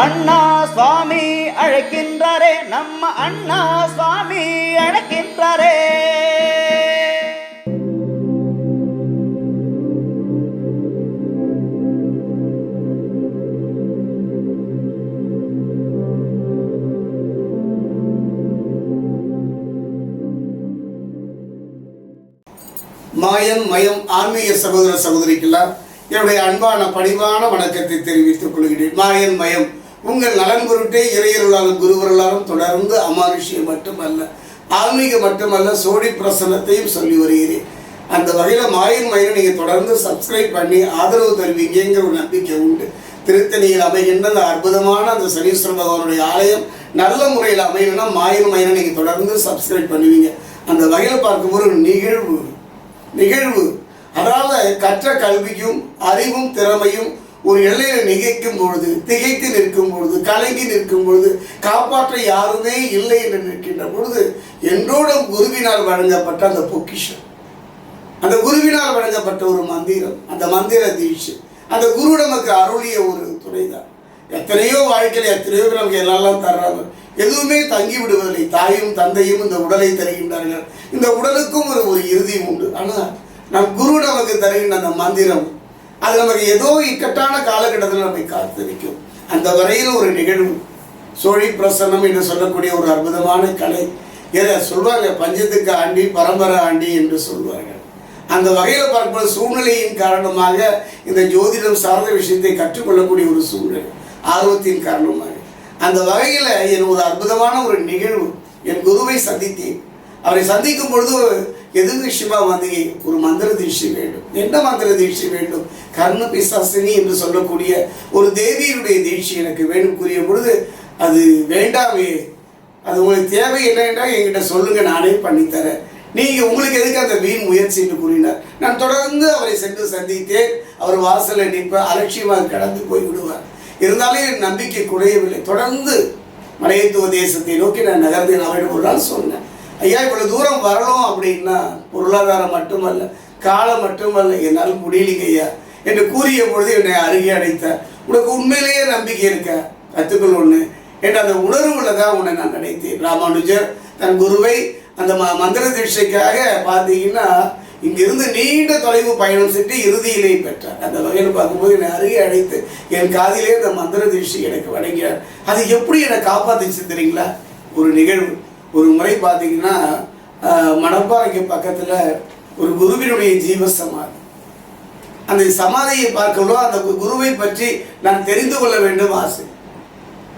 அண்ணா சுவாமி அழைக்கின்றாரே நம்ம அண்ணா சுவாமி அழைக்கின்றாரே. மாயம் மயம் ஆன்மீக சகோதர சகோதரிக்கெல்லாம் என்னுடைய அன்பான பணிவான வணக்கத்தை தெரிவித்துக் கொள்கிறேன். மாயன் மயம் உங்கள் நலன் பொருட்டே இறையருளாலும் குருவருளாலும் தொடர்ந்து அமானுஷியம் மட்டுமல்ல ஆன்மீகம் மட்டுமல்ல சோடி பிரசன்னத்தையும் சொல்லி வருகிறேன். அந்த வகையில் மாயின் மயனை நீங்கள் தொடர்ந்து சப்ஸ்கிரைப் பண்ணி ஆதரவு தருவீங்கிற ஒரு நம்பிக்கை உண்டு. திருத்தணியில் அமைகின்ற அந்த அற்புதமான அந்த சனீஸ்வர பகவானுடைய ஆலயம் நல்ல முறையில் அமையணும்னா மாயின் மயனை நீங்கள் தொடர்ந்து சப்ஸ்கிரைப் பண்ணுவீங்க. அந்த வகையில் பார்க்கும்போது ஒரு நிகழ்வு நிகழ்வு. அதாவது கற்ற கல்வியும் அறிவும் திறமையும் ஒரு எல்லையில நிகைக்கும் பொழுது திகைத்து நிற்கும் பொழுது கலங்கி நிற்கும் பொழுது காப்பாற்ற யாருமே இல்லை என்று நிற்கின்ற பொழுது என்றோட குருவினால் வழங்கப்பட்ட அந்த பொக்கிஷம். அந்த குருவினால் வழங்கப்பட்ட ஒரு மந்திரம் அந்த மந்திர தீட்சை. அந்த குரு நமக்கு அருளிய ஒரு துணைதான். எத்தனையோ வாழ்க்கையில் எத்தனையோ பேர் நமக்கு எல்லாம் தர்றாங்க. எதுவுமே தங்கி விடுவதில்லை. தாயும் தந்தையும் இந்த உடலை தருகின்றார்கள். இந்த உடலுக்கும் ஒரு ஒரு இறுதியும் உண்டு. ஆனால் நம் குரு நமக்கு தருகின்ற அந்த மந்திரம் அது நமக்கு ஏதோ இக்கட்டான காலகட்டத்தில் நம்மை காத்திருக்கும். அந்த வரையில் ஒரு நிகழ்வு சோழி பிரசன்னம் என்று சொல்லக்கூடிய ஒரு அற்புதமான கலை. எதை சொல்வாங்க? பஞ்சத்துக்கு ஆண்டி பரம்பரை ஆண்டி என்று சொல்வார்கள். அந்த வகையில் பார்க்கும்போது சூழ்நிலையின் காரணமாக இந்த ஜோதிடம் சார்ந்த விஷயத்தை கற்றுக்கொள்ளக்கூடிய ஒரு சூழ்நிலை ஆர்வத்தின் காரணமாக. அந்த வகையில் என் ஒரு அற்புதமான ஒரு நிகழ்வு என் குருவை சந்தித்தேன். அவரை சந்திக்கும் பொழுது எது விஷயமா வந்து ஒரு மந்திர தீட்சை வேண்டும். என்ன மந்திர தீட்சை வேண்டும்? கர்ண பிசாசினி என்று சொல்லக்கூடிய ஒரு தேவியினுடைய தீட்சை எனக்கு வேண்டும். கூறிய பொழுது அது வேண்டாமே. அது உங்களுக்கு தேவை என்ன என்றால் என்கிட்ட சொல்லுங்க நானே பண்ணித்தரேன். நீங்க உங்களுக்கு எதுக்கு அந்த வீண் முயற்சி? என்று கூறினார். நான் தொடர்ந்து அவரை சென்று சந்தித்தேன். அவர் வாசலில் நிற்ப அலட்சியமாக கடந்து போய் விடுவார். இருந்தாலும் என் நம்பிக்கை குறையவில்லை. தொடர்ந்து மலையத்துவ தேசத்தை நோக்கி நான் நகர்ந்தேன். அவரிடம் ஒரு நாள் சொன்னேன். ஐயா இவ்வளோ தூரம் வரணும் அப்படின்னா பொருளாதாரம் மட்டுமல்ல காலம் மட்டுமல்ல என்னால் முடியலைங்க ஐயா. என்று கூறிய பொழுது என்னை அருகே அடைத்தேன் உனக்கு உண்மையிலேயே நம்பிக்கை இருக்க கற்றுக்கொள் ஒன்று என்ற அந்த உணர்வுல தான் உன்னை நான் நினைத்தேன் ராமானுஜர் தன் குருவை அந்த ம மந்திர தீட்சைக்காக பார்த்தீங்கன்னா இங்கிருந்து நீண்ட தொலைவு பயணம் சென்று இறுதியிலே பெற்றார். அந்த வகையில் பார்க்கும்போது என்னை அருகே அழைத்து என் காதிலே அந்த மந்திர தீட்சை எனக்கு வழங்கினார். அது எப்படி என்னை காப்பாற்றிச்சு தெரியுங்களா? ஒரு நிகழ்வு. ஒரு முறை பார்த்தீங்கன்னா மணப்பாறைக்கு பக்கத்தில் ஒரு குருவினுடைய ஜீவ சமாதி அந்த சமாதியை பார்க்கலோ அந்த கு- குருவை பற்றி நான் தெரிந்து கொள்ள வேண்டும் ஆசை.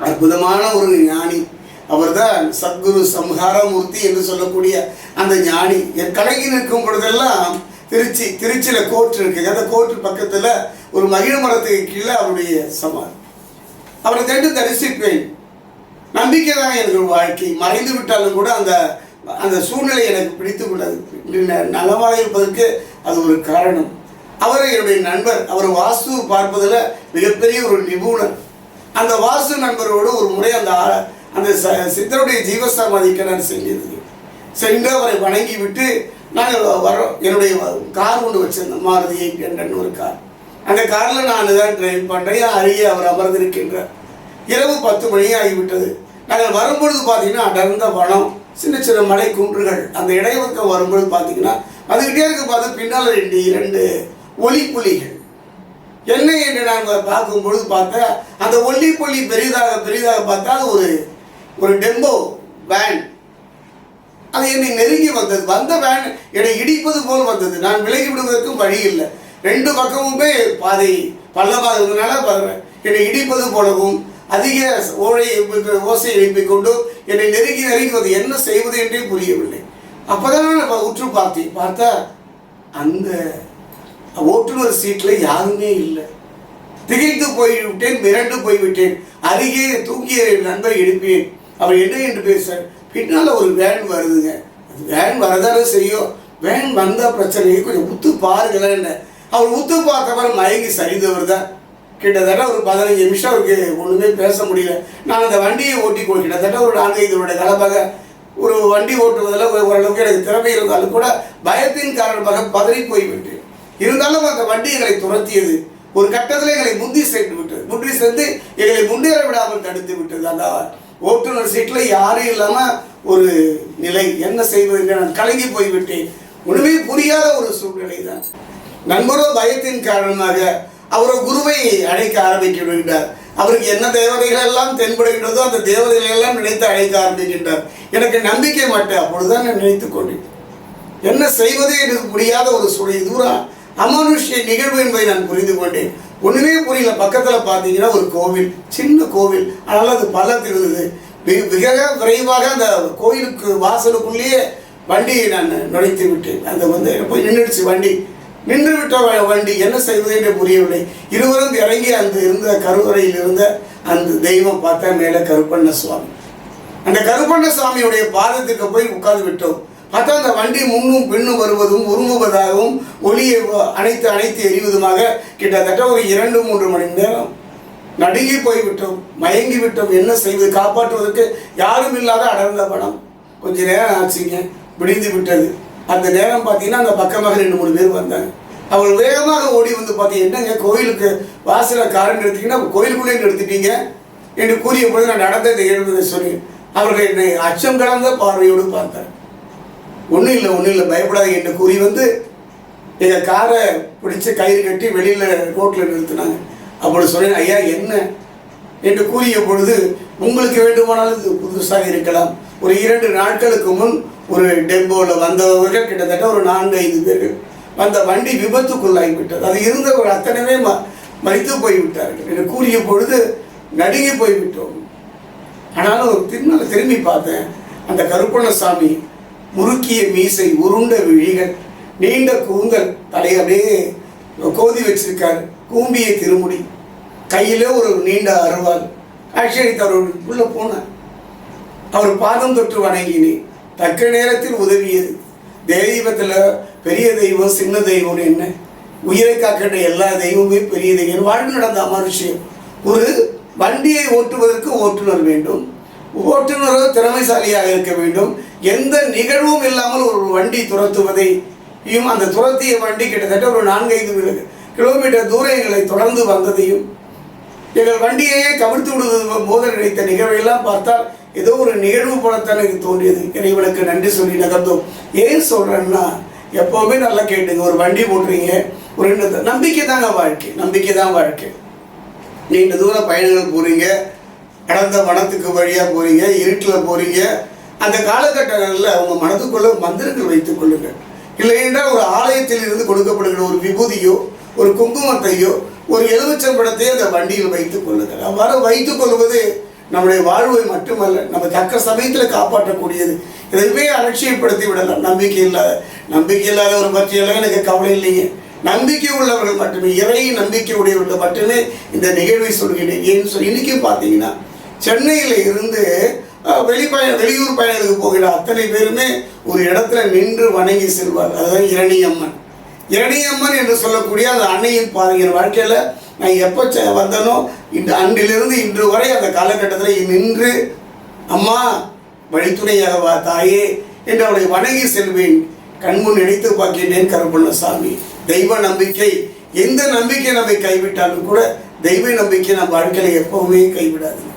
அற்புதமான ஒரு ஞானி. அவர்தான் சத்குரு சம்ஹாரமூர்த்தி என்று சொல்லக்கூடிய அந்த ஞானி. என் கலங்கி நிற்கும் பொழுதெல்லாம் திருச்சி திருச்சியில் கோர்ட் இருக்கு. அந்த கோர்ட் பக்கத்தில் ஒரு மகிழ மரத்துக்கு கீழே அவருடைய சமாதி. அவரை கண்டு தரிசிப்பேன். நம்பிக்கை தான் எனக்கு வாழ்க்கை. மறைந்து விட்டாலும் கூட அந்த அந்த சூழ்நிலை எனக்கு பிடித்து கொண்டது. நலமாக இருப்பதற்கு அது ஒரு காரணம். அவர் என்னுடைய நண்பர் அவர் வாஸ்து பார்ப்பதில் மிகப்பெரிய ஒரு நிபுணர். அந்த வாஸ்து நண்பரோடு ஒரு முறை அந்த அந்த ச- சித்தருடைய ஜீவசமாதிக்க நான் செஞ்சது சென்று அவரை வணங்கி விட்டு நாங்கள் வரோம் என்னுடைய கார் ஒன்று வச்சிருந்தேன். மாருதி எயிட் ஒரு கார். அந்த காரில் நான் தான் டிரைவ் பண்ணுறேன் அருகே அவர் அமர்ந்திருக்கின்றார். இரவு பத்து மணி ஆகிவிட்டது. நாங்கள் வரும்பொழுது பார்த்தீங்கன்னா அடர்ந்த வனம் சின்ன சின்ன மலை குன்றுகள் அந்த இடைவக்கம் வரும்பொழுது பார்த்தீங்கன்னா அதுக்கிட்டே இருக்க பார்த்து பின்னால் ரெண்டு இரண்டு ஒளி புலிகள். என்ன என்று நாங்கள் பார்க்கும்பொழுது பார்த்தா அந்த ஒல்லி புலி பெரிதாக பெரிதாக பார்த்தா அது ஒரு ஒரு டெம்போ வேன். அது என்னை நெருங்கி வந்தது. வந்த வேன் என்னை இடிப்பது போல் வந்தது. நான் விலகி விடுவதற்கும் வழி இல்லை. ரெண்டு பக்கமுமே பாதை பள்ளமாக இருந்ததுனால என்னை இடிப்பது போலவும் அதிக ஓழை ஓசையை ஓசை எழுப்பிக் கொண்டு என்னை நெருங்கி நெருங்கி வந்து என்ன செய்வது என்றே புரியவில்லை. அப்போதான் நான் உற்று பார்த்தேன் பார்த்தா அந்த ஓட்டுநர் சீட்டில் யாருமே இல்லை. திகைத்து போய்விட்டேன் மிரண்டு போய்விட்டேன். அருகே தூங்கிய நண்பர் எடுப்பேன் அவர் என்ன என்று பேச பின்னால் ஒரு வேன் வருதுங்க. அது வேன் வரதாலும் செய்யும் வேன் வந்த பிரச்சனையை கொஞ்சம் உத்து பாருங்களேன். அவர் உத்து பார்த்தவர் மயங்கி சரிந்தவர் தான் கிட்டத்தட்ட ஒரு பதினஞ்சு நிமிஷம் அவருக்கு ஒன்றுமே பேச முடியல. நான் அந்த வண்டியை ஓட்டி போய் கிட்டத்தட்ட ஒரு நான்கைந்து இதனுடைய காலமாக ஒரு வண்டி ஓட்டுவதில் ஒரு- ஓரளவுக்கு எனக்கு திறமை இருந்தாலும் கூட பயத்தின் காரணமாக பதறி போய்விட்டேன். இருந்தாலும் அந்த வண்டி எங்களை துரத்தியது. ஒரு கட்டத்தில் எங்களை முந்தி சென்று விட்டது. முந்தி சென்று எங்களை முன்னேற விடாமல் தடுத்து விட்டது. அந்த ஓட்டுநர் சீட்டில் யாரும் இல்லாமல் ஒரு நிலை. என்ன செய்வது நான் கலங்கி போய்விட்டேன். ஒன்றுமே புரியாத ஒரு சூழ்நிலை தான் நண்பரோ பயத்தின் காரணமாக அவரோ குருவை அழைக்க ஆரம்பிக்கின்றார். விடுகின்றார் அவருக்கு என்ன தேவதைகள் எல்லாம் தென்படுகின்றதோ அந்த தேவதைகளை எல்லாம் நினைத்து அழைக்க ஆரம்பிக்கின்றார். எனக்கு நம்பிக்கை மாட்டேன் அப்பொழுதுதான் நான் நினைத்துக் கொண்டேன். என்ன செய்வதே எனக்கு முடியாத ஒரு சூழல் தூரம் அமானுஷ்ய நிகழ்வு என்பதை நான் புரிந்து கொண்டேன். ஒண்ணுமே புரியல. பக்கத்துல பார்த்தீங்கன்னா ஒரு கோவில் சின்ன கோவில். ஆனால் அது பள்ளத்தில் இருந்தது. மிக மிக விரைவாக அந்த கோயிலுக்கு வாசலுக்குள்ளேயே வண்டியை நான் நுழைத்து விட்டேன். அந்த வந்து போய் நின்றுடுச்சு வண்டி. நின்றுவிட்ட வ- வண்டி என்ன செய்வது என்று புரியவில்லை. இருவரும் இறங்கி அந்த இருந்த கருவறையில் இருந்த அந்த தெய்வம் பார்த்தா மேலே கருப்பண்ண சுவாமி அந்த கருப்பண்ண சுவாமியுடைய பாதத்துக்கு போய் உட்கார்ந்து விட்டோம். பார்த்தா அந்த வண்டி முன்னும் பின்னும் வருவதும் உருமுவதாகவும் ஒளியை அணைத்து அணைத்து எரிவதுமாக கிட்டத்தட்ட ஒரு இரண்டு மூன்று மணி நேரம் நடுங்கி போய்விட்டோம் மயங்கி விட்டோம். என்ன செய்வது? காப்பாற்றுவதற்கு யாரும் இல்லாத அடர்ந்த படம் கொஞ்ச நேரம் ஆச்சுங்க. விடிந்து விட்டது. அந்த நேரம் பார்த்தீங்கன்னா அந்த பக்கமாக ரெண்டு மூணு பேர் வந்தாங்க. அவள் வேகமாக ஓடி வந்து பார்த்தீங்க என்னங்க கோயிலுக்கு வாசல காரன் எடுத்தீங்கன்னா கோயிலுக்குள்ளே நிறுத்திட்டீங்க என்று கூறிய பொழுது நான் நடந்ததை எழுந்ததை சொல்லி அவர்கள் என்னை அச்சம் கலந்த பார்வையோடு பார்த்தார் ஒன்றும் இல்லை ஒன்றும் இல்லை பயப்படாத என்று கூறி வந்து எங்கள் காரை பிடிச்சி கயிறு கட்டி வெளியில் ரோட்டில் நிறுத்தினாங்க. அப்பொழுது சொன்னேன் ஐயா என்ன? என்று கூறிய பொழுது உங்களுக்கு வேண்டுமானாலும் இது புதுசாக இருக்கலாம். ஒரு இரண்டு நாட்களுக்கு முன் ஒரு டெம்போவில் வந்தவர்கள் கிட்டத்தட்ட ஒரு நான்கு ஐந்து பேர்கள் அந்த வண்டி விபத்துக்குள்ளாகி விட்டது அது இருந்தவர்கள் அத்தனைவே ம மறித்து போய்விட்டார்கள். என்று கூறிய பொழுது நடுங்கி போய்விட்டோம். ஆனாலும் திருநாள் திரும்பி பார்த்தேன். அந்த கருப்பணசாமி முறுக்கிய மீசை உருண்ட விழிகள் நீண்ட கூந்தல் தலையை அப்படியே கோதி வச்சிருக்காரு. கூம்பிய திருமுடி கையிலே ஒரு நீண்ட அருவாள் ஆக்சுவலி அவர் உள்ளே போனேன் அவர் பாதம் தொட்டு வணங்கினேன். தக்க நேரத்தில் உதவியது. தெய்வத்தில் பெரிய தெய்வம் சின்ன தெய்வம்னு என்ன? உயிரை காக்கின்ற எல்லா தெய்வமே பெரிய தெய்வம். வாழ்ந்து நடந்த அமர்ஷியம் ஒரு வண்டியை ஓட்டுவதற்கு ஓட்டுநர் வேண்டும். ஓட்டுநரோ திறமைசாலியாக இருக்க வேண்டும். எந்த நிகழ்வும் இல்லாமல் ஒரு வண்டி துரத்துவதையும் அந்த துரத்திய வண்டி கிட்டத்தட்ட ஒரு நான்கைந்து கிலோமீட்டர் தூரம் எங்களை தொடர்ந்து வந்ததையும் எங்கள் வண்டியையே கவிழ்த்து விடுவது போத நினைத்த நிகழ்வையெல்லாம் பார்த்தால் ஏதோ ஒரு நிகழ்வு போலத்தான் எனக்கு தோன்றியது. இறைவனுக்கு நன்றி சொல்லி நகர்ந்தோம். ஏன் சொல்கிறேன்னா எப்போவுமே நல்லா கேட்டுங்க. ஒரு வண்டி போடுறீங்க ஒரு ரெண்டு நம்பிக்கை தாங்க வாழ்க்கை. நம்பிக்கை தான் வாழ்க்கை. நீண்ட தூர பயணங்கள் போகிறீங்க கடந்த வனத்துக்கு வழியாக போகிறீங்க இருட்டில் போகிறீங்க அந்த காலகட்டங்களில் உங்கள் மனதுக்குள்ள மந்திரங்கள் வைத்துக் கொள்ளுங்கள். இல்லைன்றால் ஒரு ஆலயத்தில் இருந்து கொடுக்கப்படுகிற ஒரு விபூதியோ ஒரு குங்குமத்தையோ ஒரு எலுமிச்சம்படத்தையோ அந்த வண்டியில் வைத்துக் கொள்ளுங்கள். அவ்வாறு வைத்துக் கொள்வது நம்முடைய வாழ்வை மட்டுமல்ல நம்ம தக்க சமயத்தில் காப்பாற்றக்கூடியது. எதையுமே அலட்சியப்படுத்தி விடலாம். நம்பிக்கை இல்லாத நம்பிக்கை இல்லாதவர் பற்றியெல்லாம் எனக்கு கவலை இல்லைங்க நம்பிக்கை உள்ளவர்கள் மட்டுமே இறை நம்பிக்கை உடையவர்கள் மட்டுமே இந்த நிகழ்வை சொல்கிறேன். ஏன்னு சொல்லி இன்னைக்கு பார்த்தீங்கன்னா சென்னையில் இருந்து வெளிப்பய வெளியூர் பயணத்துக்கு போகிற அத்தனை பேருமே ஒரு இடத்துல நின்று வணங்கி செல்வார் அதுதான் இரணியம்மன். இரணியம்மன் என்று சொல்லக்கூடிய அந்த அன்னையின் பாருங்கள் என் வாழ்க்கையில் நான் எப்போ செ- வந்தனோ இந்த அன்றிலிருந்து இன்று வரை அந்த காலகட்டத்தில் நின்று அம்மா வழித்துணையாக வா தாயே என்று அவளை வணங்கி செல்வேன். கண்முன் நினைத்து பார்க்கின்றேன் கருப்பண்ணசாமி தெய்வ நம்பிக்கை. எந்த நம்பிக்கை நம்மை கைவிட்டாலும் கூட தெய்வ நம்பிக்கை நம் வாழ்க்கையில் எப்பவுமே கைவிடாது.